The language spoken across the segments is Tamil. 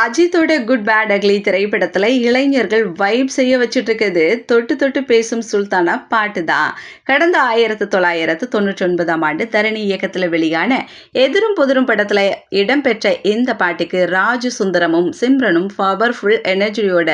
அஜித்தோட குட் பேட் அக்லி திரைப்படத்தில் இளைஞர்கள் வைப் செய்ய வச்சுட்டு இருக்குது தொட்டு தொட்டு பேசும் சுல்தானா பாட்டு தான். கடந்த ஆயிரத்தி தொள்ளாயிரத்து தொண்ணூற்றி ஒன்பதாம் ஆண்டு தரணி இயக்கத்தில் வெளியான எதிரும் புதிரும் படத்தில் இடம்பெற்ற இந்த பாட்டுக்கு ராஜு சுந்தரமும் சிம்ரனும் பவர்ஃபுல் எனர்ஜியோட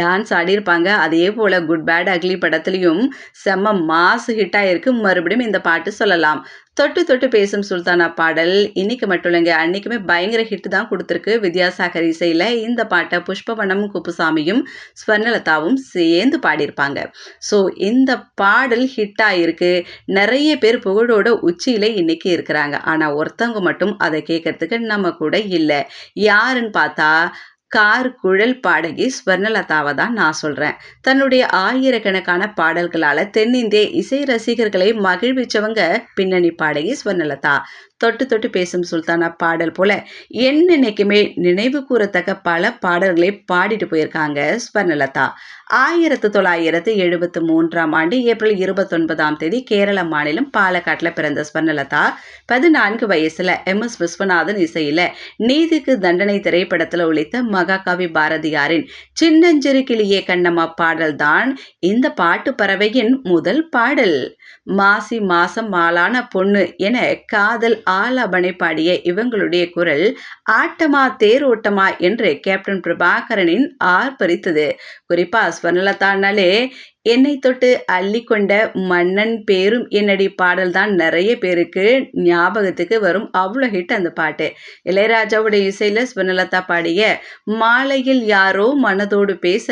டான்ஸ் ஆடியிருப்பாங்க. அதே போல் குட் பேட் அக்லி படத்துலையும் செம்ம மாசு ஹிட்டாக இருக்கு மறுபடியும் இந்த பாட்டு சொல்லலாம். தொட்டு தொட்டு பேசும் சுல்தானா பாடல். இன்னைக்கு மட்டும் இல்லைங்க அன்னைக்குமே பயங்கர ஹிட் தான் கொடுத்துருக்கு. வித்யாசாகர் இசையில் இந்த பாட்டை புஷ்பவனமும் குப்புசாமியும் ஸ்வர்ணலதாவும் சேர்ந்து பாடியிருப்பாங்க. ஸோ இந்த பாடல் ஹிட் ஆகிருக்கு நிறைய பேர் புகழோட உச்சியில் இன்னைக்கு இருக்கிறாங்க. ஆனால் ஒருத்தவங்க மட்டும் அதை கேட்கறதுக்கு நம்ம கூட இல்லை. யாருன்னு பார்த்தா கார் குழல் பாடகி ஸ்வர்ணலதாவை தான் நான் சொல்கிறேன் தன்னுடைய ஆயிரக்கணக்கான பாடல்களால் தென்னிந்திய இசை ரசிகர்களை மகிழ்விச்சவங்க பின்னணி பாடகி ஸ்வர்ணலதா. தொட்டு தொட்டு பேசும் சுல்தானா பாடல் போல என்னென்னைக்குமே நினைவு கூறத்தக்க பல பாடல்களை பாடிட்டு போயிருக்காங்க ஸ்வர்ணலதா. ஆயிரத்தி தொள்ளாயிரத்தி எழுபத்தி மூன்றாம் ஆண்டு ஏப்ரல் இருபத்தொன்பதாம் தேதி கேரள மாநிலம் பாலக்காட்டில் பிறந்த ஸ்வர்ணலதா பதினான்கு வயசில் எம் எஸ் விஸ்வநாதன் இசையில் நீதிக்கு தண்டனை திரைப்படத்தில் ஒழித்த மகாகவி பாரதியாரின் சின்னஞ்சிறு கிளியே கண்ணம்மா பாடல்தான் இந்த பாட்டு பறவையின் முதல் பாடல். மாசி மாசம் மாலான பொண்ணு என காதல் ஆலாபனை பாடிய இவங்களுடைய குரல் ஆட்டமா தேரோட்டமா என்று கேப்டன் பிரபாகரனின் ஆர்ப்பரித்தது குறிப்பா ஸ்வர்ணலதானாலே என்னை தொட்டு அள்ளி கொண்ட மன்னன் பேரும் என்னடி பாடல் தான் நிறைய பேருக்கு ஞாபகத்துக்கு வரும். அவ்வளோ ஹிட் அந்த பாட்டு. இளையராஜாவுடைய இசையில் ஸ்வர்ணலதா பாடிய மாலையில் யாரோ மனதோடு பேச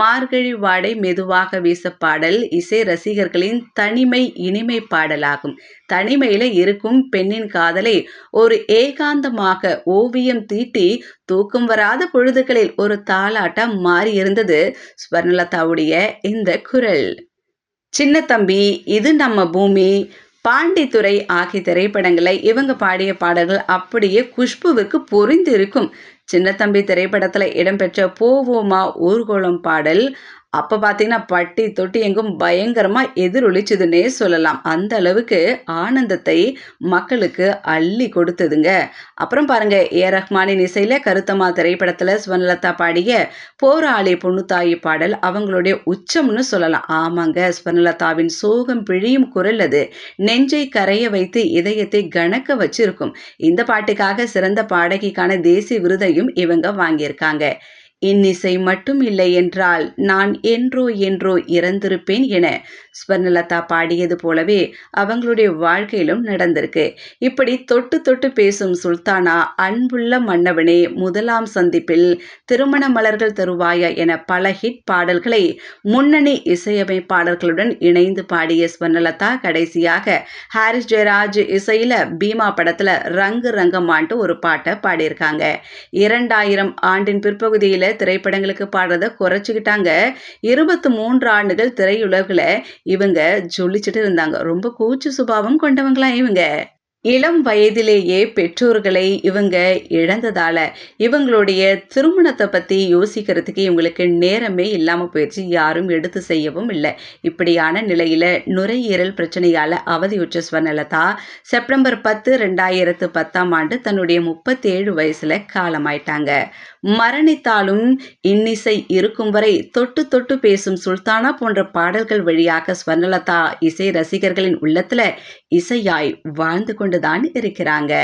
மார்கழி வாடை மெதுவாக வீச பாடல் இசை ரசிகர்களின் தனிமை இனிமை பாடலாகும். தனிமையில இருக்கும் பெண்ணின் காதலை ஒரு ஏகாந்தமாக ஓவியம் தீட்டி தூக்கம் வராத பொழுதுகளில் ஒரு தாளாட்டா மாறி இருந்தது ஸ்வர்ணலதாவுடைய இந்த குரல். சின்ன தம்பி இது நம்ம பூமி. பாண்டித்துறை ஆகிய திரைப்படங்களை இவங்க பாடிய பாடல்கள் அப்படியே குஷ்புவுக்கு பொறிந்து இருக்கும் சின்ன தம்பி திரைப்படத்தில் இடம்பெற்ற போவோமா ஊர்கோளம் பாடல் அப்போ பார்த்தீங்கன்னா பட்டி தொட்டி எங்கும் பயங்கரமாக எதிரொலிச்சுதுன்னே சொல்லலாம். அந்த அளவுக்கு ஆனந்தத்தை மக்களுக்கு அள்ளி கொடுத்ததுங்க. அப்புறம் பாருங்க ஏ. ரஹ்மானின் இசையில் கருத்தம்மா திரைப்படத்தில் ஸ்வர்ணலதா பாடிய போராளி பொண்ணுத்தாயி பாடல் அவங்களுடைய உச்சம்னு சொல்லலாம். ஆமாங்க ஸ்வர்ணலதாவின் சோகம் பிழியும் குரல் அது. நெஞ்சை கரைய வைத்து இதயத்தை கணக்க வச்சிருக்கும். இந்த பாட்டுக்காக சிறந்த பாடகிக்கான தேசிய விருதையும் இவங்க வாங்கியிருக்காங்க. இன்னிசை மட்டும் இல்லை என்றால் நான் என்றோ என்றோ இறந்திருப்பேன் என ஸ்வர்ணலதா பாடியது போலவே அவங்களுடைய வாழ்க்கையிலும் நடந்திருக்கு. இப்படி தொட்டு தொட்டு பேசும் சுல்தானா அன்புள்ள மன்னவனே முதலாம் சந்திப்பில் திருமண மலர்கள் தருவாயா என பல ஹிட் பாடல்களை முன்னணி இசையமைப்பாளர்களுடன் இணைந்து பாடிய ஸ்வர்ணலதா கடைசியாக ஹாரிஸ் ஜெயராஜ் இசையில பீமா படத்துல ரங்கு ரங்கமான்ட்டு ஒரு பாட்டை பாடியிருக்காங்க. இரண்டாயிரம் ஆண்டின் பிற்பகுதியில திரைப்படங்களுக்கு பாடுறதை குறைச்சிக்கிட்டாங்க. இருபத்தி மூன்று ஆண்டுகள் திரையுலகில் இவங்க ஜொலிச்சுட்டு இருந்தாங்க. ரொம்ப கூச்சு சுபாவம் கொண்டவங்களாம் இவங்க. இளம் வயதிலேயே பெற்றோர்களை இவங்க இழந்ததால இவங்களுடைய திருமணத்தை பற்றி யோசிக்கிறதுக்கு இவங்களுக்கு நேரமே இல்லாமல் போயிடுச்சு யாரும் எடுத்து செய்யவும் இல்லை. இப்படியான நிலையில் நுரையீரல் பிரச்சனையால் அவதியுற்ற ஸ்வர்ணலதா செப்டம்பர் பத்து ரெண்டாயிரத்து பத்தாம் ஆண்டு தன்னுடைய முப்பத்தேழு வயசில் காலமாயிட்டாங்க. மரணித்தாலும் இன்னிசை இருக்கும் வரை தொட்டு தொட்டு பேசும் சுல்தானா போன்ற பாடல்கள் வழியாக ஸ்வர்ணலதா இசை ரசிகர்களின் உள்ளத்துல இசையாய் வாழ்ந்து கொண்டு கொண்டுதான் இருக்கிறாங்க.